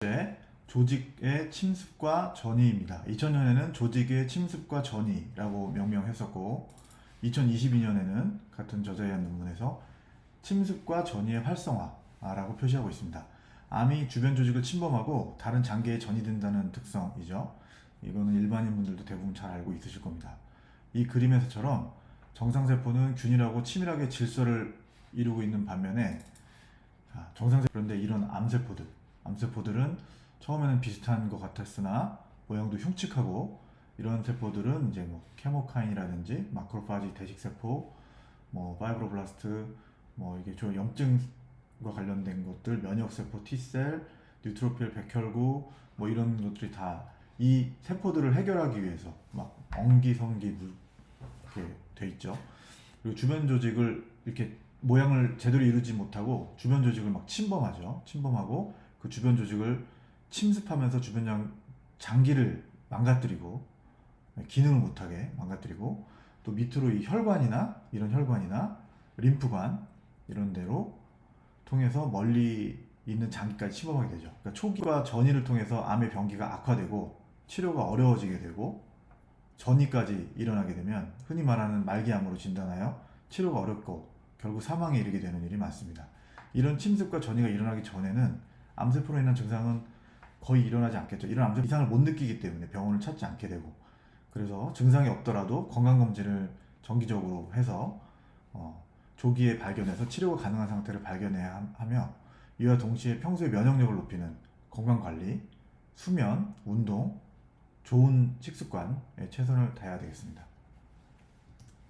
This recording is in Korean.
번째, 조직의 침습과 전이입니다. 2000년에는 조직의 침습과 전이라고 명명했었고 2022년에는 같은 저자의 한 논문에서 침습과 전이의 활성화라고 표시하고 있습니다. 암이 주변 조직을 침범하고 다른 장기에 전이된다는 특성이죠. 이거는 일반인 분들도 대부분 잘 알고 있으실 겁니다. 이 그림에서처럼 정상세포는 균일하고 치밀하게 질서를 이루고 있는 반면에 자, 정상세포 그런데 이런 암세포들, 암세포들은 처음에는 비슷한 것 같았으나 모양도 흉측하고 이런 세포들은 이제 뭐 케모카인이라든지 마크로파지 대식세포, 뭐 파이브로블라스트, 뭐 이게 저 염증과 관련된 것들, 면역세포, T셀, 뉴트로필 백혈구 뭐 이런 것들이 다 이 세포들을 해결하기 위해서 막 엉기성기 물 이렇게 돼 있죠. 그리고 주변 조직을 이렇게 모양을 제대로 이루지 못하고 주변 조직을 막 침범하죠. 침범하고 그 주변 조직을 침습하면서 주변 장, 장기를 망가뜨리고 기능을 못하게 망가뜨리고 또 밑으로 이 혈관이나 이런 혈관이나 림프관 이런 데로 통해서 멀리 있는 장기까지 침범하게 되죠. 그러니까 초기와 전이를 통해서 암의 병기가 악화되고 치료가 어려워지게 되고 전이까지 일어나게 되면 흔히 말하는 말기암으로 진단하여 치료가 어렵고 결국 사망에 이르게 되는 일이 많습니다. 이런 침습과 전이가 일어나기 전에는 암세포로 인한 증상은 거의 일어나지 않겠죠. 이런 암세포 이상을 못 느끼기 때문에 병원을 찾지 않게 되고 그래서 증상이 없더라도 건강검진을 정기적으로 해서 어, 조기에 발견해서 치료가 가능한 상태를 발견해야 함- 하며 이와 동시에 평소에 면역력을 높이는 건강관리, 수면, 운동, 좋은 식습관에 최선을 다해야 되겠습니다.